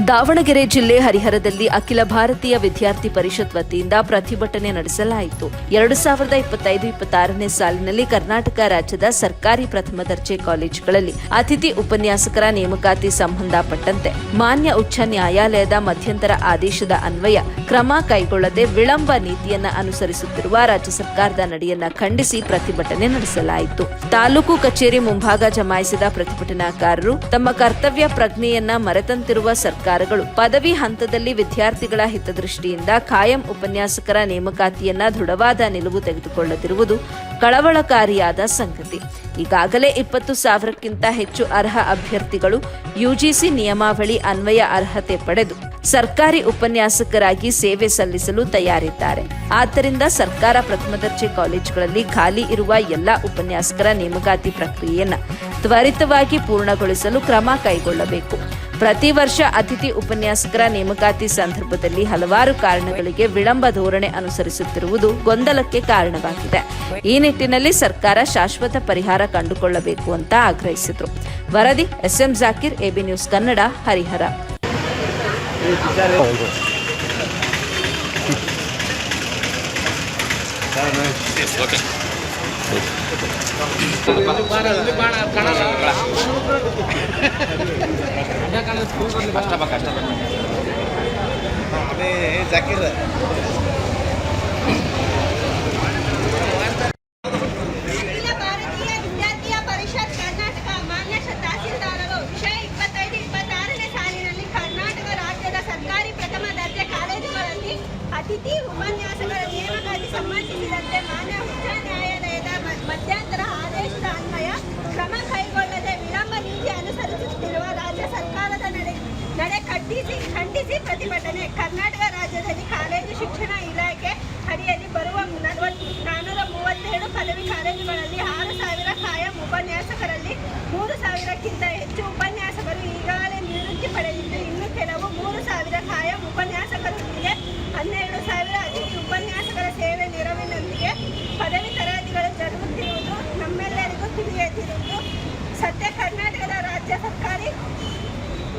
ದಾವಣಗೆರೆ ಜಿಲ್ಲೆ ಹರಿಹರದಲ್ಲಿ ಅಖಿಲ ಭಾರತೀಯ ವಿದ್ಯಾರ್ಥಿ ಪರಿಷತ್ ವತಿಯಿಂದ ಪ್ರತಿಭಟನೆ ನಡೆಸಲಾಯಿತು. ಎರಡು ಸಾವಿರದ ಇಪ್ಪತ್ತೈದು, ಇಪ್ಪತ್ತಾರನೇ ಸಾಲಿನಲ್ಲಿ ಕರ್ನಾಟಕ ರಾಜ್ಯದ ಸರ್ಕಾರಿ ಪ್ರಥಮ ದರ್ಜೆ ಕಾಲೇಜುಗಳಲ್ಲಿ ಅತಿಥಿ ಉಪನ್ಯಾಸಕರ ನೇಮಕಾತಿ ಸಂಬಂಧಪಟ್ಟಂತೆ ಮಾನ್ಯ ಉಚ್ಚ ನ್ಯಾಯಾಲಯದ ಮಧ್ಯಂತರ ಆದೇಶದ ಅನ್ವಯ ಕ್ರಮ ಕೈಗೊಳ್ಳದೆ ವಿಳಂಬ ನೀತಿಯನ್ನ ಅನುಸರಿಸುತ್ತಿರುವ ರಾಜ್ಯ ಸರ್ಕಾರದ ನಡೆಯನ್ನ ಖಂಡಿಸಿ ಪ್ರತಿಭಟನೆ ನಡೆಸಲಾಯಿತು. ತಾಲೂಕು ಕಚೇರಿ ಮುಂಭಾಗ ಜಮಾಯಿಸಿದ ಪ್ರತಿಭಟನಾಕಾರರು ತಮ್ಮ ಕರ್ತವ್ಯ ಪ್ರಜ್ಞೆಯನ್ನ ಮರೆತಂತಿರುವ ಸರ್ಕಾರಗಳು ಪದವಿ ಹಂತದಲ್ಲಿ ವಿದ್ಯಾರ್ಥಿಗಳ ಹಿತದೃಷ್ಟಿಯಿಂದ ಖಾಯಂ ಉಪನ್ಯಾಸಕರ ನೇಮಕಾತಿಯನ್ನ ದೃಢವಾದ ನಿಲುವು ತೆಗೆದುಕೊಳ್ಳದಿರುವುದು ಕಳವಳಕಾರಿಯಾದ ಸಂಗತಿ. ಈಗಾಗಲೇ ಇಪ್ಪತ್ತು ಸಾವಿರಕ್ಕಿಂತ ಹೆಚ್ಚು ಅರ್ಹ ಅಭ್ಯರ್ಥಿಗಳು ಯುಜಿಸಿ ನಿಯಮಾವಳಿ ಅನ್ವಯ ಅರ್ಹತೆ ಪಡೆದು ಸರ್ಕಾರಿ ಉಪನ್ಯಾಸಕರಾಗಿ ಸೇವೆ ಸಲ್ಲಿಸಲು ತಯಾರಿದ್ದಾರೆ. ಆದ್ದರಿಂದ ಸರ್ಕಾರ ಪ್ರಥಮ ದರ್ಜೆ ಕಾಲೇಜುಗಳಲ್ಲಿ ಖಾಲಿ ಇರುವ ಎಲ್ಲಾ ಉಪನ್ಯಾಸಕರ ನೇಮಕಾತಿ ಪ್ರಕ್ರಿಯೆಯನ್ನು ತ್ವರಿತವಾಗಿ ಪೂರ್ಣಗೊಳಿಸಲು ಕ್ರಮ ಕೈಗೊಳ್ಳಬೇಕು. ಪ್ರತಿ ವರ್ಷ ಅತಿಥಿ ಉಪನ್ಯಾಸಕರ ನೇಮಕಾತಿ ಸಂದರ್ಭದಲ್ಲಿ ಹಲವಾರು ಕಾರಣಗಳಿಗೆ ವಿಳಂಬ ಧೋರಣೆ ಅನುಸರಿಸುತ್ತಿರುವುದು ಗೊಂದಲಕ್ಕೆ ಕಾರಣವಾಗಿದೆ. ಈ ನಿಟ್ಟಿನಲ್ಲಿ ಸರ್ಕಾರ ಶಾಶ್ವತ ಪರಿಹಾರ ಕಂಡುಕೊಳ್ಳಬೇಕು ಅಂತ ಆಗ್ರಹಿಸಿದರು. ವರದಿ SM Zakir, AB news Kannada, Harihar. Zakir ಪ್ರಥಮ ದರ್ಜೆ ಕಾಲೇಜುಗಳಲ್ಲಿ ಅತಿಥಿ ಉಪನ್ಯಾಸಕರ ನೇಮಕಾತಿ ಸಂಬಂಧಿಸಿದಂತೆ ಮಾನ್ಯ ಉಚ್ಚ ನ್ಯಾಯಾಲಯದ ಮಧ್ಯಂತರ ಆದೇಶದ ಅನ್ವಯ ಕ್ರಮ ಕೈಗೊಳ್ಳದೆ ವಿಳಂಬ ನೀತಿ ಅನುಸರಿಸುತ್ತಿರುವ ರಾಜ್ಯ ಸರ್ಕಾರದ ನಡೆ ನಡೆ ಖಂಡಿಸಿ ಖಂಡಿಸಿ ಪ್ರತಿಭಟನೆ. ಕರ್ನಾಟಕ ರಾಜ್ಯದಲ್ಲಿ ಕಾಲೇಜು ಶಿಕ್ಷಣ ಇಲಾಖೆ ಅಡಿಯಲ್ಲಿ ಬರುವ ನಲವತ್ತು ನಾನ್ನೂರ ಮೂವತ್ತೇಳು ಪದವಿ ಕಾಲೇಜುಗಳಲ್ಲಿ ಆರು ಸಾವಿರ ಕಾಯಂ ಉಪನ್ಯಾಸಕರಲ್ಲಿ ಮೂರು ಸಾವಿರಕ್ಕಿಂತ ಹೆಚ್ಚು ಉಪನ್ಯಾಸಕರು ಈಗಾಗಲೇ ನಿವೃತ್ತಿ ಪಡೆದಿದ್ದು ಇನ್ನು ಕೆಲವು ಮೂರು ಸಾವಿರ ಕಾಯಂ ಉಪನ್ಯಾಸಕರೊಂದಿಗೆ ಹನ್ನೆರಡು ಸಾವಿರ ಅತಿಥಿ ಉಪನ್ಯಾಸಕರ ಸೇವೆ ನೆರವಿನೊಂದಿಗೆ ಪದವಿ ತರಗತಿಗಳು ಜರುಗುತ್ತಿರುವುದು ನಮ್ಮೆಲ್ಲರಿಗೂ ತಿಳಿಯದಿರುವುದು ಸದ್ಯ ಕರ್ನಾಟಕದ ರಾಜ್ಯ ಸರ್ಕಾರಿ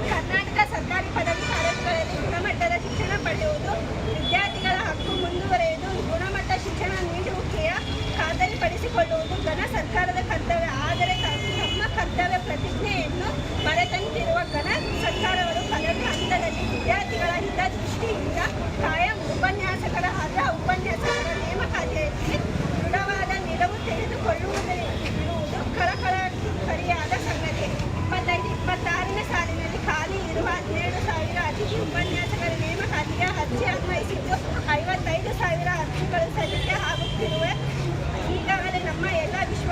ಕರ್ನಾಟಕ ಸರ್ಕಾರಿ ಪದವಿ ಕಾಲೇಜುಗಳಲ್ಲಿ ಗುಣಮಟ್ಟದ ಶಿಕ್ಷಣ ಪಡೆಯುವುದು ವಿದ್ಯಾರ್ಥಿಗಳ ಹಕ್ಕು ಮುಂದುವರೆಯುವುದು ಗುಣಮಟ್ಟ ಶಿಕ್ಷಣ ನೀಡುವಿಕೆಯ ಖಾತರಿಪಡಿಸಿಕೊಳ್ಳುವುದು ಘನ ಸರ್ಕಾರದ ಕರ್ತವ್ಯ ಆದರೆ ತ- ತಮ್ಮ ಕರ್ತವ್ಯ ಪ್ರತಿಜ್ಞೆಯನ್ನು ಮರೆತಂತಿರುವ ಘನ ಸರ್ಕಾರಗಳು ಪದವಿ ಹಂತದಲ್ಲಿ ವಿದ್ಯಾರ್ಥಿಗಳ ಹಿತದೃಷ್ಟಿಯಿಂದ ಕಾಯಂ ಉಪನ್ಯಾಸಕರ ಅರ್ಹ ಉಪನ್ಯಾಸಕರ ನೇಮಕಾತಿಯಲ್ಲಿ ದೃಢವಾದ ನಿಲುವು ತೆಗೆದುಕೊಳ್ಳುವುದಿರುವುದು ಕಳಕಳಕರಿಯಾದ ಸಂಗತಿ ಇಪ್ಪತ್ತೈದು ಇಪ್ಪತ್ತಾರನೇ ಸಾಲಿನಲ್ಲಿ ಖಾಲಿ ಇರುವ ಹನ್ನೆರಡು ಸಾವಿರ ಅತಿಥಿ ಉಪನ್ಯಾಸಕರ ನೇಮಕಾತಿಗೆ ಅರ್ಜಿ ಅನ್ವಯಿಸಿದ್ದು ಐವತ್ತೈದು ಸಾವಿರ ಅರ್ಜಿಗಳು ಸಲ್ಲಿಕೆ ಆಗುತ್ತಿರುವೆ ಈಗಾಗಲೇ ನಮ್ಮ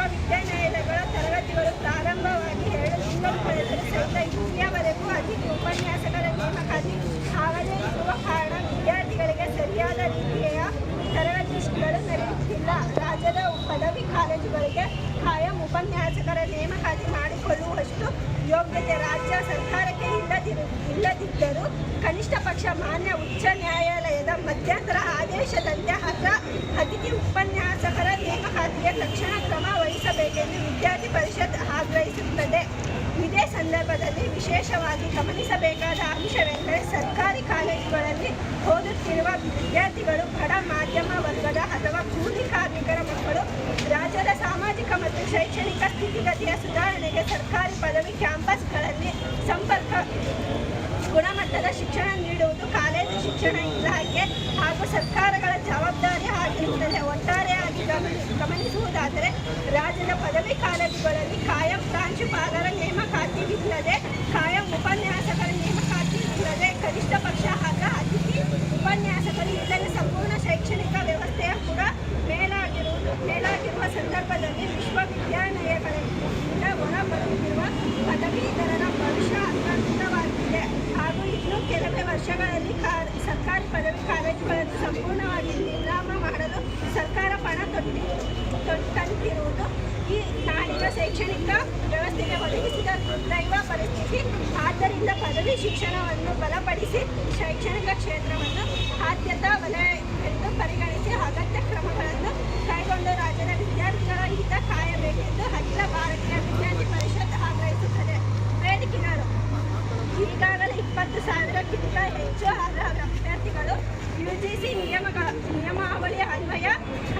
ಎಲ್ಲ ವಿಶ್ವವಿದ್ಯಾನಿಲಯಗಳ ತರಗತಿಗಳು ಪ್ರಾರಂಭವಾಗಿ ಎರಡು ತಿಂಗಳು ಕಳೆದರೂ ಸಹಿತ ಇಲ್ಲಿಯವರೆಗೂ ಅತಿಥಿ ಉಪನ್ಯಾಸಕರ ನೇಮಕಾತಿ ಆಗದೇ ಇರುವ ಕಾರಣ ವಿದ್ಯಾರ್ಥಿಗಳಿಗೆ ಸರಿಯಾದ ರೀತಿಯ ತರಗತಿಗಳು ನಡೆಯುತ್ತಿಲ್ಲ. ರಾಜ್ಯದ ಪದವಿ ಕಾಲೇಜುಗಳಿಗೆ ಖಾಯಂ ಉಪನ್ಯಾಸಕರ ನೇಮಕಾತಿ ಮಾಡಿಕೊಳ್ಳುವಷ್ಟು ಯೋಗ್ಯತೆ ರಾಜ್ಯ ಸರ್ಕಾರಕ್ಕೆ ಇಲ್ಲದಿರು, ಇಲ್ಲದಿದ್ದರೂ ಕನಿಷ್ಠ ಪಕ್ಷ ಮಾನ್ಯ ಉಚ್ಚ ನ್ಯಾಯಾಲಯದ ಮಧ್ಯಂತರ ಆದೇಶದಂತೆ ಅರ್ಹ ಅತಿಥಿ ಉಪನ್ಯಾಸಕರ ನೇಮಕಾತಿಗೆ ತಕ್ಷಣ ಕ್ರಮ ವಹಿಸಬೇಕೆಂದು ವಿದ್ಯಾರ್ಥಿ ಪರಿಷತ್ ಆಗ್ರಹಿಸುತ್ತದೆ. ಇದೇ ಸಂದರ್ಭದಲ್ಲಿ ವಿಶೇಷವಾಗಿ ಗಮನಿಸಬೇಕಾದ ಅಂಶವೆಂದರೆ ಸರ್ಕಾರಿ ಕಾಲೇಜುಗಳಲ್ಲಿ ಓದುತ್ತಿರುವ ವಿದ್ಯಾರ್ಥಿಗಳು, ಬಡ ಮಾಧ್ಯಮ ವರ್ಗದ ಅಥವಾ ಕೂಲಿ ಕಾರ್ಮಿಕರ ಮಕ್ಕಳು, ರಾಜ್ಯದ ಸಾಮಾಜಿಕ ಮತ್ತು ಶೈಕ್ಷಣಿಕ ಸ್ಥಿತಿಗತಿಯ ಸುಧಾರಣೆಗೆ ಸರ್ಕಾರಿ ಪದವಿ ಕ್ಯಾಂಪಸ್ಗಳಲ್ಲಿ ಸಂಪರ್ಕ, ಗುಣಮಟ್ಟದ ಶಿಕ್ಷಣ ನೀಡುವುದು ಕಾಲೇಜು ಶಿಕ್ಷಣ ಇಲಾಖೆ ಹಾಗೂ ಸರ್ಕಾರಗಳ ಜವಾಬ್ದಾರಿ ಆಗಿರುತ್ತದೆ. ಗಮನಿ ಗಮನಿಸುವುದಾದರೆ, ರಾಜ್ಯದ ಪದವಿ ಕಾಲೇಜುಗಳಲ್ಲಿ ಕಾಯಂ ಪ್ರಾಂಶುಪಾಲರ ನೇಮಕಾತಿವಿಲ್ಲದೆ ಕಾಯಂ ಉಪನ್ಯಾಸಕರ ನೇಮಕಾತಿ ಇಲ್ಲದೆ ಕನಿಷ್ಠ ಪಕ್ಷ ಹಾಗೂ ಅತಿಥಿ ಉಪನ್ಯಾಸಕರು ಇಲ್ಲದೆ ಸಂಪೂರ್ಣ ಶೈಕ್ಷಣಿಕ ವ್ಯವಸ್ಥೆಯ ಕೂಡ ಮೇಲಾಗಿರುವುದು ಮೇಲಾಗಿರುವ ಸಂದರ್ಭದಲ್ಲಿ ವಿಶ್ವವಿದ್ಯಾನಿಲಯಗಳಿಂದ ಪದವಿ ಶಿಕ್ಷಣವನ್ನು ಬಲಪಡಿಸಿ ಶೈಕ್ಷಣಿಕ ಕ್ಷೇತ್ರವನ್ನು ಆದ್ಯತಾ ವಲಯ ಎಂದು ಪರಿಗಣಿಸಿ ಅಗತ್ಯ ಕ್ರಮಗಳನ್ನು ಕೈಗೊಂಡು ರಾಜ್ಯದ ವಿದ್ಯಾರ್ಥಿಗಳ ಹಿತ ಕಾಯಬೇಕೆಂದು ಅಖಿಲ ಭಾರತೀಯ ವಿದ್ಯಾರ್ಥಿ ಪರಿಷತ್ ಆಗ್ರಹಿಸುತ್ತದೆ ವೇದಿಕೆಗಳು ಈಗಾಗಲೇ ಇಪ್ಪತ್ತು ಸಾವಿರ ಹೆಚ್ಚು ಅರ್ಹ ಅಭ್ಯರ್ಥಿಗಳು ಯುಜಿಸಿ ನಿಯಮಗಳ ನಿಯಮಾವಳಿ ಅನ್ವಯ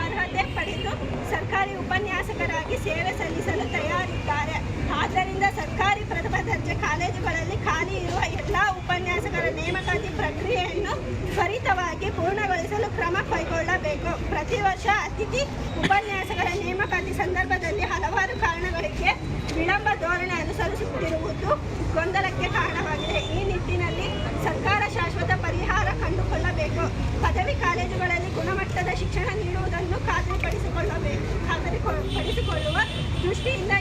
ಅರ್ಹತೆ ಪಡೆದು ಸರ್ಕಾರಿ ಉಪನ್ಯಾಸಕರಾಗಿ ಸೇವೆ ಸಲ್ಲಿಸಲು ತಯಾರಿದ್ದಾರೆ ಆದ್ದರಿಂದ ಸರ್ಕಾರಿ ಪ್ರಥಮ ದರ್ಜೆ ಕಾಲೇಜುಗಳಲ್ಲಿ ಖಾಲಿ ಇರುವ ಎಲ್ಲ ಉಪನ್ಯಾಸಕರ ನೇಮಕಾತಿ ಪ್ರಕ್ರಿಯೆಯನ್ನು ತ್ವರಿತವಾಗಿ ಪೂರ್ಣಗೊಳಿಸಲು ಕ್ರಮ ಕೈಗೊಳ್ಳಬೇಕು ಪ್ರತಿ ವರ್ಷ ಅತಿಥಿ ಉಪನ್ಯಾಸಕರ ನೇಮಕಾತಿ ಸಂದರ್ಭದಲ್ಲಿ ಹಲವಾರು ಕಾರಣಗಳಿಗೆ ವಿಳಂಬ ಧೋರಣೆ ಅನುಸರಿಸುತ್ತಿರುವುದು ಗೊಂದಲಕ್ಕೆ ಕಾರಣವಾಗಿದೆ. ಈ ನಿಟ್ಟಿನಲ್ಲಿ ಸರ್ಕಾರ ಶಾಶ್ವತ ಪರಿಹಾರ ಕಂಡುಕೊಳ್ಳಬೇಕು. ಪದವಿ ಕಾಲೇಜುಗಳಲ್ಲಿ ಗುಣಮಟ್ಟದ ಶಿಕ್ಷಣ ನೀಡುವುದನ್ನು ಖಾತರಿಪಡಿಸಿಕೊಳ್ಳಬೇಕು. ಖಾತರಿಪಡಿಸಿಕೊಳ್ಳುವ ದೃಷ್ಟಿಯಿಂದ